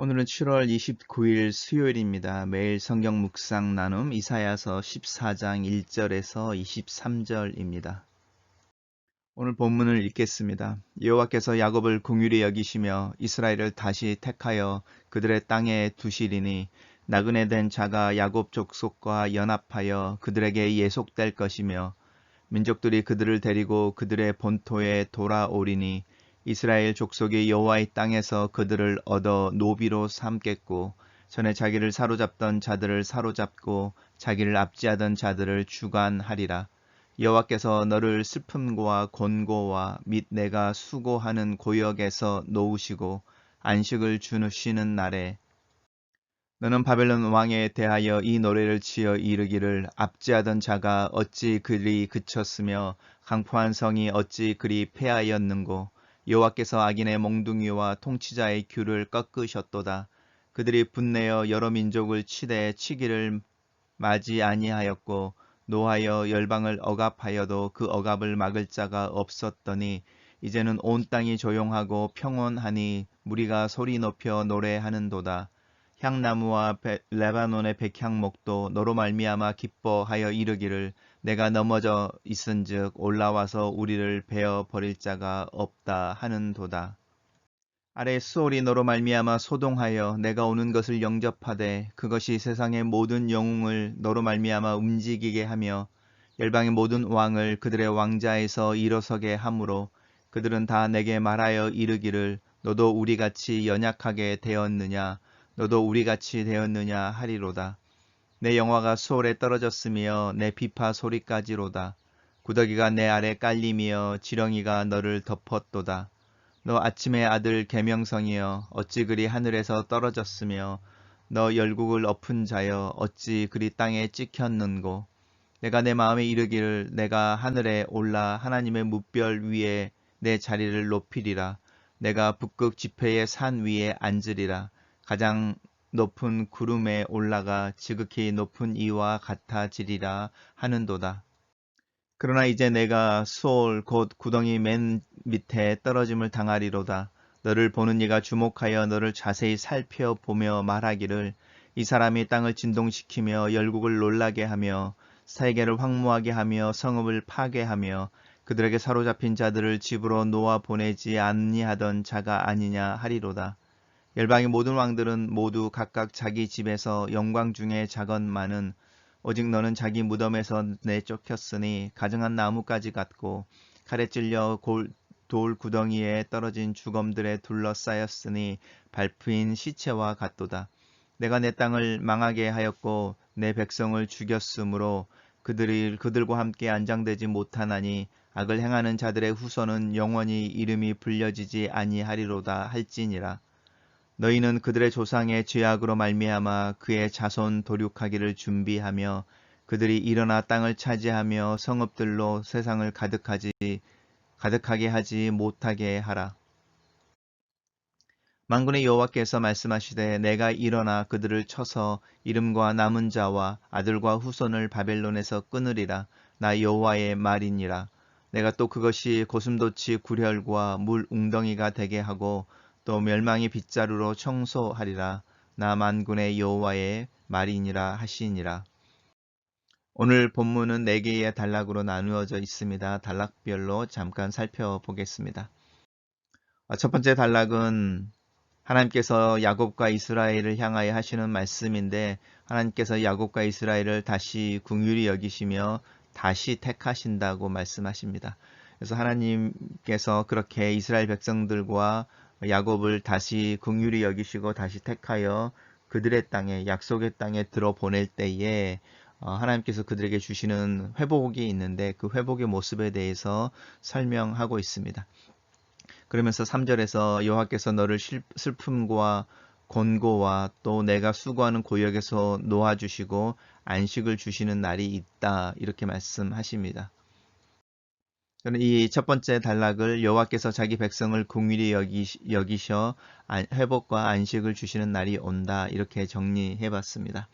오늘은 7월 29일 수요일입니다. 매일 성경 묵상 나눔 이사야서 14장 1절에서 23절입니다. 오늘 본문을 읽겠습니다. 여호와께서 야곱을 궁휼히 여기시며 이스라엘을 다시 택하여 그들의 땅에 두시리니 나그네 된 자가 야곱 족속과 연합하여 그들에게 예속될 것이며 민족들이 그들을 데리고 그들의 본토에 돌아오리니 이스라엘 족속이 여호와의 땅에서 그들을 얻어 노비로 삼겠고 전에 자기를 사로잡던 자들을 사로잡고 자기를 압지하던 자들을 주관하리라. 여호와께서 너를 슬픔과 곤고와 및 내가 수고하는 고역에서 놓으시고 안식을 주시는 날에 너는 바벨론 왕에 대하여 이 노래를 지어 이르기를 압지하던 자가 어찌 그리 그쳤으며 강포한 성이 어찌 그리 폐하였는고 여호와께서 악인의 몽둥이와 통치자의 귤을 꺾으셨도다. 그들이 분내어 여러 민족을 치되 치기를 맞이 아니하였고 노하여 열방을 억압하여도 그 억압을 막을 자가 없었더니 이제는 온 땅이 조용하고 평온하니 무리가 소리 높여 노래하는도다. 향나무와 베, 레바논의 백향목도 너로 말미암아 기뻐하여 이르기를 내가 넘어져 있은즉 올라와서 우리를 베어 버릴 자가 없다 하는도다. 아래 수월이 너로 말미암아 소동하여 내가 오는 것을 영접하되 그것이 세상의 모든 영웅을 너로 말미암아 움직이게 하며 열방의 모든 왕을 그들의 왕자에서 일어서게 하므로 그들은 다 내게 말하여 이르기를 너도 우리같이 연약하게 되었느냐 너도 우리같이 되었느냐 하리로다. 내 영화가 수월에 떨어졌으며 내 비파 소리까지로다. 구더기가 내 아래 깔리며 지렁이가 너를 덮었도다. 너 아침의 아들 계명성이여 어찌 그리 하늘에서 떨어졌으며 너 열국을 엎은 자여 어찌 그리 땅에 찍혔는고 내가 내 마음에 이르기를 내가 하늘에 올라 하나님의 무별 위에 내 자리를 높이리라 내가 북극 지폐의 산 위에 앉으리라 가장 높은 구름에 올라가 지극히 높은 이와 같아지리라 하는도다. 그러나 이제 내가 수올 곧 구덩이 맨 밑에 떨어짐을 당하리로다. 너를 보는 이가 주목하여 너를 자세히 살펴보며 말하기를 이 사람이 땅을 진동시키며 열국을 놀라게 하며 세계를 황무하게 하며 성읍을 파괴하며 그들에게 사로잡힌 자들을 집으로 놓아 보내지 아니하던 자가 아니냐 하리로다. 열방의 모든 왕들은 모두 각각 자기 집에서 영광 중에 작은많은 오직 너는 자기 무덤에서 내쫓겼으니 가증한 나무까지 같고 칼에 찔려 골, 돌 구덩이에 떨어진 주검들에 둘러싸였으니 발프인 시체와 같도다. 내가 내 땅을 망하게 하였고 내 백성을 죽였으므로 그들이 그들과 함께 안장되지 못하나니 악을 행하는 자들의 후손은 영원히 이름이 불려지지 아니하리로다 할지니라. 너희는 그들의 조상의 죄악으로 말미암아 그의 자손 도륙하기를 준비하며 그들이 일어나 땅을 차지하며 성읍들로 세상을 가득하지 가득하게 하지 못하게 하라. 만군의 여호와께서 말씀하시되 내가 일어나 그들을 쳐서 이름과 남은 자와 아들과 후손을 바벨론에서 끊으리라 나 여호와의 말이니라 내가 또 그것이 고슴도치 구렬과 물 웅덩이가 되게 하고 또 멸망의 빗자루로 청소하리라 나 만군의 여호와의 말이니라 하시니라. 오늘 본문은 네 개의 단락으로 나누어져 있습니다. 단락별로 잠깐 살펴보겠습니다. 아, 첫 번째 단락은 하나님께서 야곱과 이스라엘을 향하여 하시는 말씀인데 하나님께서 야곱과 이스라엘을 다시 궁휼히 여기시며 다시 택하신다고 말씀하십니다. 그래서 하나님께서 그렇게 이스라엘 백성들과 야곱을 다시 긍휼히 여기시고 다시 택하여 그들의 땅에 약속의 땅에 들어 보낼 때에 어, 하나님께서 그들에게 주시는 회복이 있는데 그 회복의 모습에 대해서 설명하고 있습니다. 그러면서 3절에서 여호와께서 너를 슬픔과 곤고와 또 내가 수고하는 고역에서 놓아주시고 안식을 주시는 날이 있다 이렇게 말씀하십니다. 저는 이 첫 번째 단락을 여호와께서 자기 백성을 궁휼히 여기, 여기 셔 회복과 안식을 주시는 날이 온다 이렇게 정리해 봤습니다.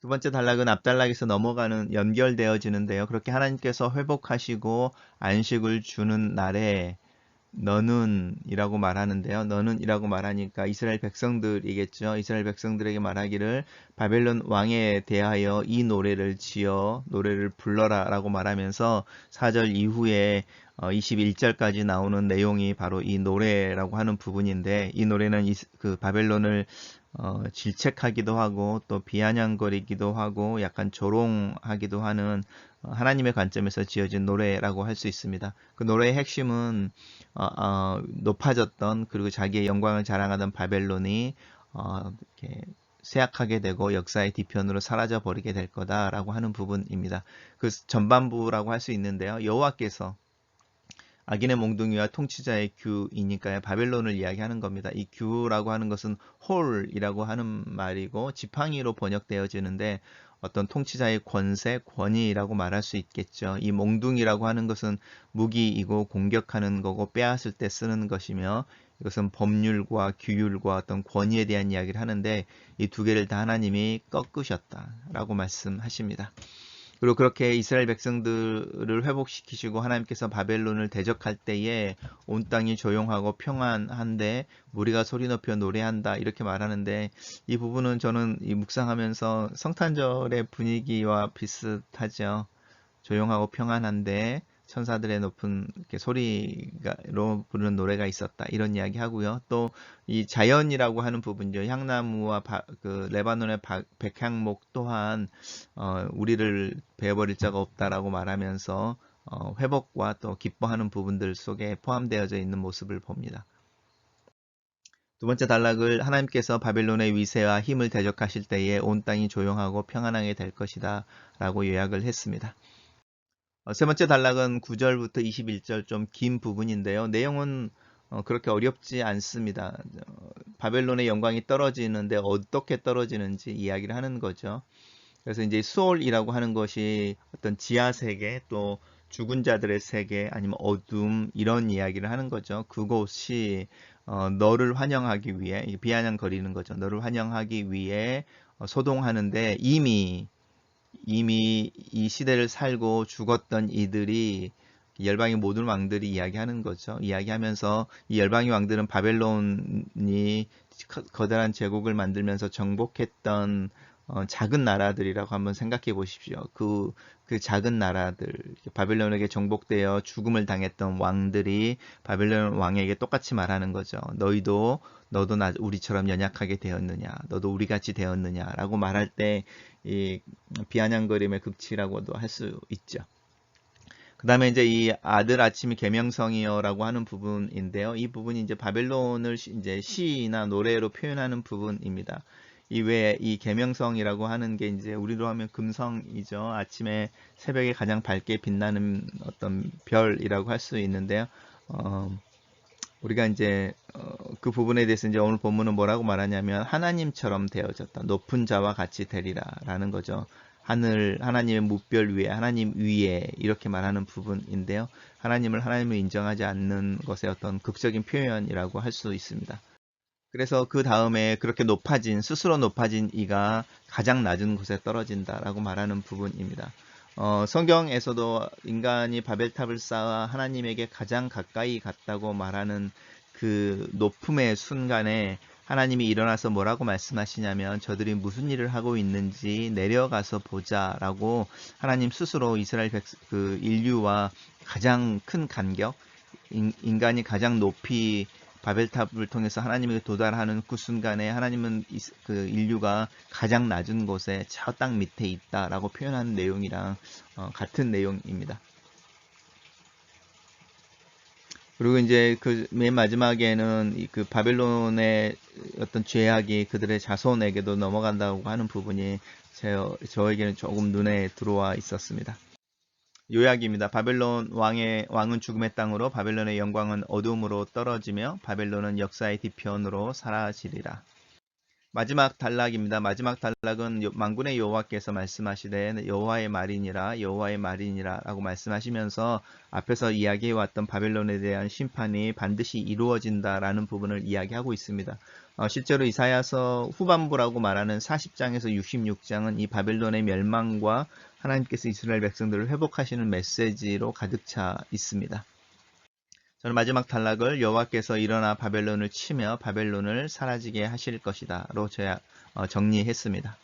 두 번째 단락은 앞단락에서 넘어가는 연결되어지는데요. 그렇게 하나님께서 회복하시고 안식을 주는 날에 너는 이라고 말하는데요. 너는 이라고 말하니까 이스라엘 백성들이겠죠. 이스라엘 백성들에게 말하기를 바벨론 왕에 대하여 이 노래를 지어 노래를 불러라 라고 말하면서 4절 이후에 21절까지 어, 나오는 내용이 바로 이 노래라고 하는 부분인데 이 노래는 그 바벨론을 어, 질책하기도 하고 또 비아냥거리기도 하고 약간 조롱하기도 하는 어, 하나님의 관점에서 지어진 노래라고 할 수 있습니다. 그 노래의 핵심은 어, 어, 높아졌던 그리고 자기의 영광을 자랑하던 바벨론이 어, 이렇게 쇠약하게 되고 역사의 뒤편으로 사라져 버리게 될 거다라고 하는 부분입니다. 그 전반부라고 할 수 있는데요. 여호와께서 악인의 몽둥이와 통치자의 규이니까요. 바벨론을 이야기하는 겁니다. 이 규라고 하는 것은 홀이라고 하는 말이고 지팡이로 번역되어지는데 어떤 통치자의 권세, 권위라고 말할 수 있겠죠. 이 몽둥이라고 하는 것은 무기이고 공격하는 거고 빼앗을 때 쓰는 것이며 이것은 법률과 규율과 어떤 권위에 대한 이야기를 하는데 이 두 개를 다 하나님이 꺾으셨다라고 말씀하십니다. 그리고 그렇게 이스라엘 백성들을 회복시키시고 하나님께서 바벨론을 대적할 때에 온 땅이 조용하고 평안한데 우리가 소리 높여 노래한다 이렇게 말하는데 이 부분은 저는 이 묵상하면서 성탄절의 분위기와 비슷하죠. 조용하고 평안한데 천사들의 높은 소리로 부르는 노래가 있었다 이런 이야기 하고요. 또 이 자연이라고 하는 부분죠. 향나무와 바, 그 레바논의 바, 백향목 또한 어, 우리를 베어버릴 자가 없다라고 말하면서 어, 회복과 또 기뻐하는 부분들 속에 포함되어져 있는 모습을 봅니다. 두 번째 단락을 하나님께서 바벨론의 위세와 힘을 대적하실 때에 온 땅이 조용하고 평안하게 될 것이다 라고 요약을 했습니다. 어, 세 번째 단락은 9절부터 21절 좀 긴 부분인데요. 내용은 어, 그렇게 어렵지 않습니다. 어, 바벨론의 영광이 떨어지는데 어떻게 떨어지는지 이야기를 하는 거죠. 그래서 이제 수올이라고 하는 것이 어떤 지하 세계 또 죽은 자들의 세계 아니면 어둠 이런 이야기를 하는 거죠. 그곳이 어, 너를 환영하기 위해 비아냥거리는 거죠. 너를 환영하기 위해 어, 소동하는데 이미 이미 이 시대를 살고 죽었던 이들이 열방의 모든 왕들이 이야기하는 거죠. 이야기하면서 이 열방의 왕들은 바벨론이 거대한 제국을 만들면서 정복했던 어, 작은 나라들이라고 한번 생각해 보십시오. 그, 그 작은 나라들, 바벨론에게 정복되어 죽음을 당했던 왕들이 바벨론 왕에게 똑같이 말하는 거죠. 너희도, 너도 나, 우리처럼 연약하게 되었느냐, 너도 우리같이 되었느냐, 라고 말할 때, 이 비아냥거림의 극치라고도 할 수 있죠. 그 다음에 이제 이 아들 아침이 계명성이여라고 하는 부분인데요. 이 부분이 이제 바벨론을 이제 시나 노래로 표현하는 부분입니다. 이외에 이 계명성이라고 하는 게 이제 우리로 하면 금성이죠. 아침에 새벽에 가장 밝게 빛나는 어떤 별이라고 할 수 있는데요. 어, 우리가 이제 어, 그 부분에 대해서 이제 오늘 본문은 뭐라고 말하냐면 하나님처럼 되어졌다. 높은 자와 같이 되리라라는 거죠. 하늘 하나님의 무별 위에 하나님 위에 이렇게 말하는 부분인데요. 하나님을 하나님을 인정하지 않는 것의 어떤 극적인 표현이라고 할 수 있습니다. 그래서 그 다음에 그렇게 높아진 스스로 높아진 이가 가장 낮은 곳에 떨어진다라고 말하는 부분입니다. 어, 성경에서도 인간이 바벨탑을 쌓아 하나님에게 가장 가까이 갔다고 말하는 그 높음의 순간에 하나님이 일어나서 뭐라고 말씀하시냐면 저들이 무슨 일을 하고 있는지 내려가서 보자라고 하나님 스스로 이스라엘 백, 그 인류와 가장 큰 간격 인, 인간이 가장 높이 바벨탑을 통해서 하나님에게 도달하는 그 순간에 하나님은 그 인류가 가장 낮은 곳에 저 땅 밑에 있다라고 표현하는 내용이랑 어, 같은 내용입니다. 그리고 이제 그 맨 마지막에는 그 바벨론의 어떤 죄악이 그들의 자손에게도 넘어간다고 하는 부분이 제, 저에게는 조금 눈에 들어와 있었습니다. 요약입니다. 바벨론 왕의 왕은 죽음의 땅으로 바벨론의 영광은 어둠으로 떨어지며 바벨론은 역사의 뒤편으로 사라지리라. 마지막 단락입니다. 마지막 단락은 망군의 여호와께서 말씀하시되 여호와의 말이니라 여호와의 말이니라 라고 말씀하시면서 앞에서 이야기해왔던 바벨론에 대한 심판이 반드시 이루어진다라는 부분을 이야기하고 있습니다. 어, 실제로 이사야서 후반부라고 말하는 40장에서 66장은 이 바벨론의 멸망과 하나님께서 이스라엘 백성들을 회복하시는 메시지로 가득 차 있습니다. 저는 마지막 단락을 여호와께서 일어나 바벨론을 치며 바벨론을 사라지게 하실 것이다로 제가 어, 정리했습니다.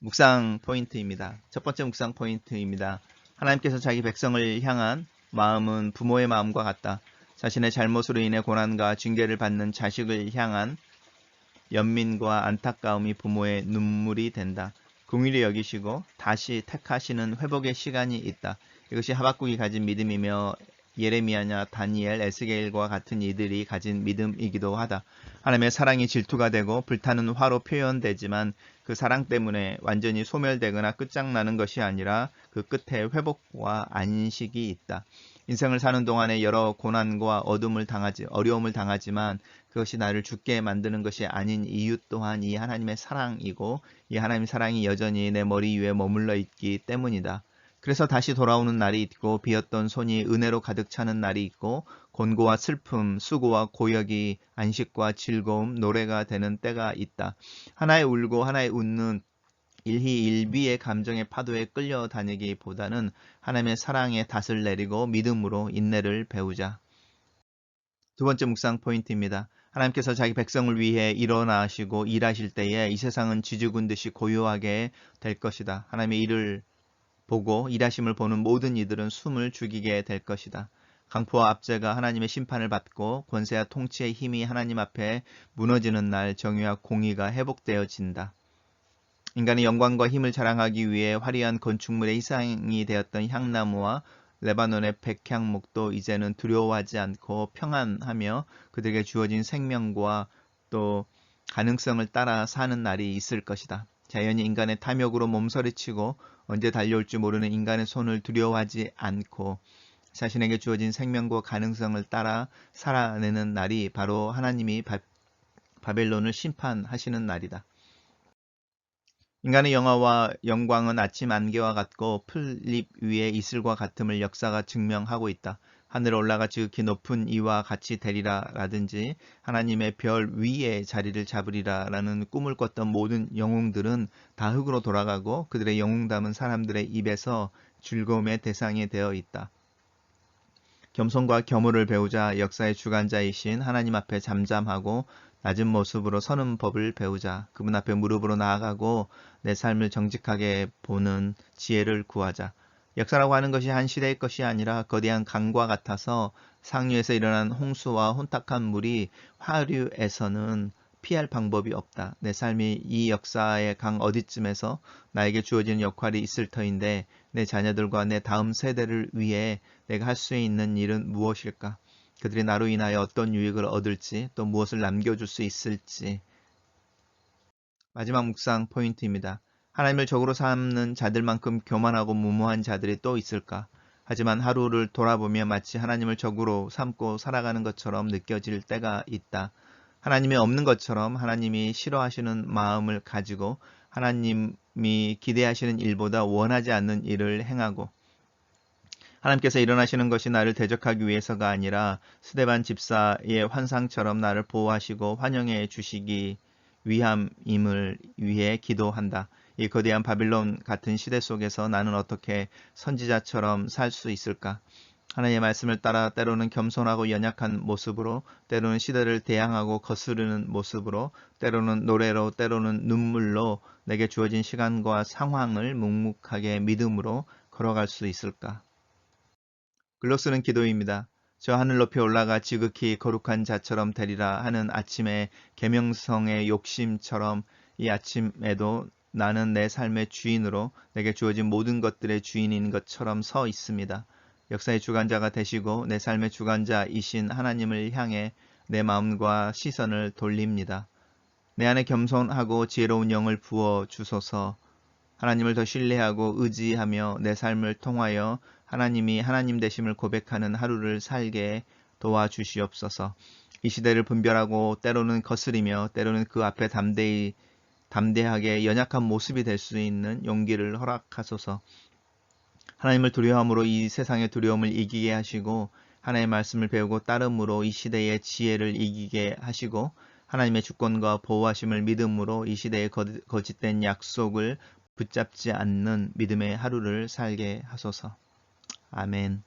묵상 포인트입니다. 첫 번째 묵상 포인트입니다. 하나님께서 자기 백성을 향한 마음은 부모의 마음과 같다. 자신의 잘못으로 인해 고난과 징계를 받는 자식을 향한 연민과 안타까움이 부모의 눈물이 된다. 공의를 여기시고 다시 택하시는 회복의 시간이 있다. 이것이 하박국이 가진 믿음이며 예레미야냐 다니엘 에스겔과 같은 이들이 가진 믿음이기도 하다. 하나님의 사랑이 질투가 되고 불타는 화로 표현되지만 그 사랑 때문에 완전히 소멸되거나 끝장나는 것이 아니라 그 끝에 회복과 안식이 있다. 인생을 사는 동안에 여러 고난과 어둠을 당하지 어려움을 당하지만 그것이 나를 죽게 만드는 것이 아닌 이유 또한 이 하나님의 사랑이고 이 하나님의 사랑이 여전히 내 머리 위에 머물러 있기 때문이다. 그래서 다시 돌아오는 날이 있고 비었던 손이 은혜로 가득 차는 날이 있고 곤고와 슬픔, 수고와 고역이 안식과 즐거움, 노래가 되는 때가 있다. 하나에 울고 하나에 웃는 일희일비의 감정의 파도에 끌려다니기보다는 하나님의 사랑의 닷을 내리고 믿음으로 인내를 배우자. 두 번째 묵상 포인트입니다. 하나님께서 자기 백성을 위해 일어나시고 일하실 때에 이 세상은 쥐죽은 듯이 고요하게 될 것이다. 하나님의 일을 보고 일하심을 보는 모든 이들은 숨을 죽이게 될 것이다. 강포와 압제가 하나님의 심판을 받고 권세와 통치의 힘이 하나님 앞에 무너지는 날 정의와 공의가 회복되어진다. 인간의 영광과 힘을 자랑하기 위해 화려한 건축물의 희생이 되었던 향나무와 레바논의 백향목도 이제는 두려워하지 않고 평안하며 그들에게 주어진 생명과 또 가능성을 따라 사는 날이 있을 것이다. 자연이 인간의 탐욕으로 몸서리치고 언제 달려올지 모르는 인간의 손을 두려워하지 않고 자신에게 주어진 생명과 가능성을 따라 살아내는 날이 바로 하나님이 바, 바벨론을 심판하시는 날이다. 인간의 영화와 영광은 아침 안개와 같고 풀잎 위에 이슬과 같음을 역사가 증명하고 있다. 하늘에 올라가 지극히 높은 이와 같이 되리라 라든지 하나님의 별 위에 자리를 잡으리라 라는 꿈을 꿨던 모든 영웅들은 다 흙으로 돌아가고 그들의 영웅 담은 사람들의 입에서 즐거움의 대상이 되어 있다. 겸손과 겸허를 배우자 역사의 주관자이신 하나님 앞에 잠잠하고 낮은 모습으로 서는 법을 배우자 그분 앞에 무릎으로 나아가고 내 삶을 정직하게 보는 지혜를 구하자 역사라고 하는 것이 한 시대의 것이 아니라 거대한 강과 같아서 상류에서 일어난 홍수와 혼탁한 물이 하류에서는 피할 방법이 없다. 내 삶이 이 역사의 강 어디쯤에서 나에게 주어진 역할이 있을 터인데 내 자녀들과 내 다음 세대를 위해 내가 할 수 있는 일은 무엇일까? 그들이 나로 인하여 어떤 유익을 얻을지 또 무엇을 남겨줄 수 있을지 마지막 묵상 포인트입니다. 하나님을 적으로 삼는 자들만큼 교만하고 무모한 자들이 또 있을까? 하지만 하루를 돌아보며 마치 하나님을 적으로 삼고 살아가는 것처럼 느껴질 때가 있다. 하나님이 없는 것처럼 하나님이 싫어하시는 마음을 가지고 하나님이 기대하시는 일보다 원하지 않는 일을 행하고 하나님께서 일어나시는 것이 나를 대적하기 위해서가 아니라 스데반 집사의 환상처럼 나를 보호하시고 환영해 주시기 위함임을 위해 기도한다. 이 거대한 바빌론 같은 시대 속에서 나는 어떻게 선지자처럼 살 수 있을까? 하나님의 말씀을 따라 때로는 겸손하고 연약한 모습으로, 때로는 시대를 대항하고 거스르는 모습으로, 때로는 노래로, 때로는 눈물로 내게 주어진 시간과 상황을 묵묵하게 믿음으로 걸어갈 수 있을까? 글로 쓰는 기도입니다. 저 하늘 높이 올라가 지극히 거룩한 자처럼 되리라 하는 아침의 계명성의 욕심처럼 이 아침에도 나는 내 삶의 주인으로 내게 주어진 모든 것들의 주인인 것처럼 서 있습니다. 역사의 주관자가 되시고 내 삶의 주관자이신 하나님을 향해 내 마음과 시선을 돌립니다. 내 안에 겸손하고 지혜로운 영을 부어 주소서 하나님을 더 신뢰하고 의지하며 내 삶을 통하여 하나님이 하나님 되심을 고백하는 하루를 살게 도와주시옵소서. 이 시대를 분별하고 때로는 거스리며 때로는 그 앞에 담대히 담대하게 연약한 모습이 될 수 있는 용기를 허락하소서. 하나님을 두려움으로 이 세상의 두려움을 이기게 하시고 하나님의 말씀을 배우고 따름으로 이 시대의 지혜를 이기게 하시고 하나님의 주권과 보호하심을 믿음으로 이 시대의 거짓된 약속을 붙잡지 않는 믿음의 하루를 살게 하소서. 아멘.